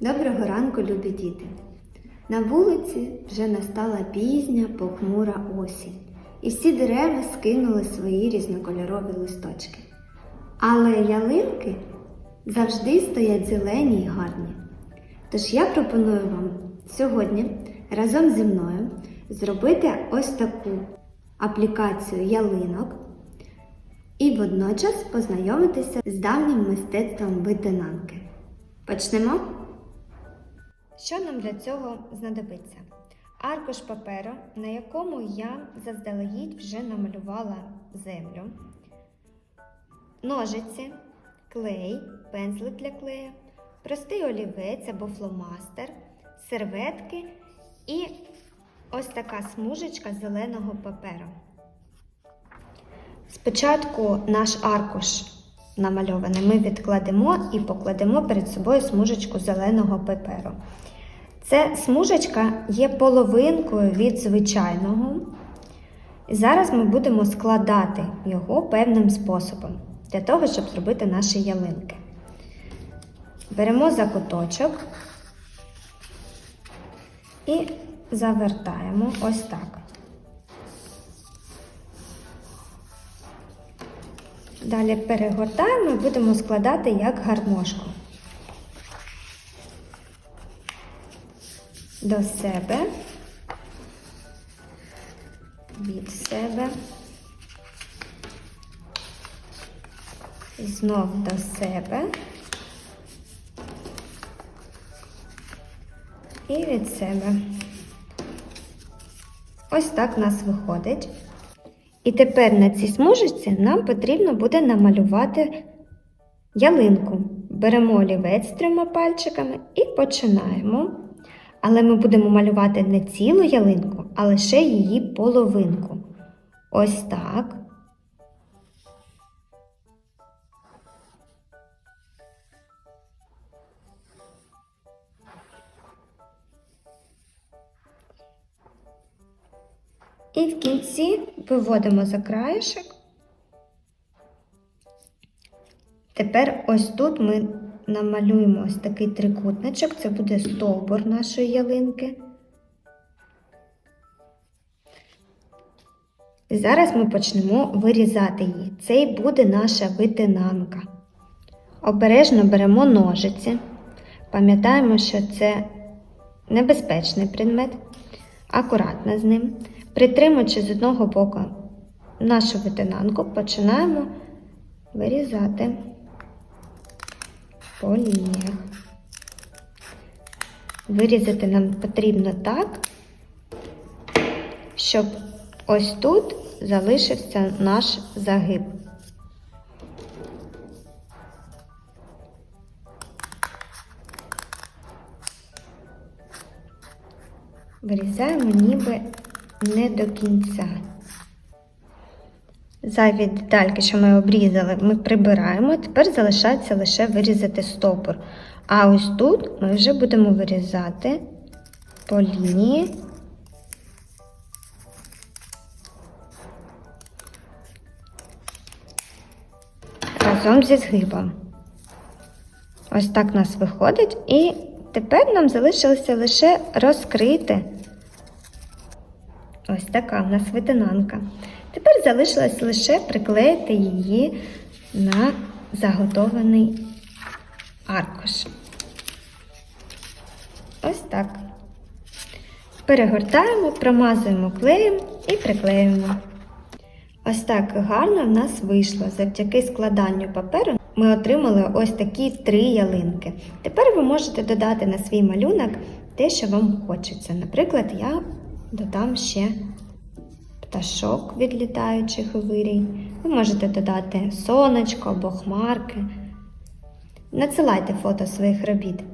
Доброго ранку, любі діти! На вулиці вже настала пізня похмура осінь, і всі дерева скинули свої різнокольорові листочки. Але ялинки завжди стоять зелені й гарні. Тож я пропоную вам сьогодні разом зі мною зробити ось таку аплікацію ялинок і водночас познайомитися з давнім мистецтвом витинанки. Почнемо? Що нам для цього знадобиться? Аркуш паперу, на якому я заздалегідь вже намалювала землю, ножиці, клей, пензлик для клею, простий олівець або фломастер, серветки і ось така смужечка зеленого паперу. Спочатку наш аркуш намальований ми відкладемо і покладемо перед собою смужечку зеленого паперу. Це смужечка є половинкою від звичайного. І зараз ми будемо складати його певним способом для того, щоб зробити наші ялинки. Беремо закуточок і завертаємо ось так. Далі перегортаємо і будемо складати як гармошку. До себе, від себе, знов до себе і від себе. Ось так в нас виходить. І тепер на цій смужечці нам потрібно буде намалювати ялинку. Беремо олівець трьома пальчиками і починаємо. Але ми будемо малювати не цілу ялинку, а лише її половинку. Ось так. І в кінці виводимо за краєшок. Тепер ось тут ми намалюємо ось такий трикутничок, це буде стовбур нашої ялинки. І зараз ми почнемо вирізати її. Це і буде наша витинанка. Обережно беремо ножиці. Пам'ятаємо, що це небезпечний предмет. Акуратно з ним. Притримуючи з одного боку нашу витинанку, починаємо вирізати по лініях. Вирізати нам потрібно так, щоб ось тут залишився наш загиб. Вирізаємо ніби не до кінця. Зайві детальки, що ми обрізали, ми прибираємо. Тепер залишається лише вирізати стовбур. А ось тут ми вже будемо вирізати по лінії. Разом зі згибом. Ось так у нас виходить. І тепер нам залишилося лише розкрити. Ось така в нас витинанка. Тепер залишилось лише приклеїти її на заготований аркуш. Ось так. Перегортаємо, промазуємо клеєм і приклеюємо. Ось так гарно в нас вийшло. Завдяки складанню паперу ми отримали ось такі три ялинки. Тепер ви можете додати на свій малюнок те, що вам хочеться. Наприклад, я додам ще пташок відлітаючих у вирій. Ви можете додати сонечко або хмарки. Надсилайте фото своїх робіт.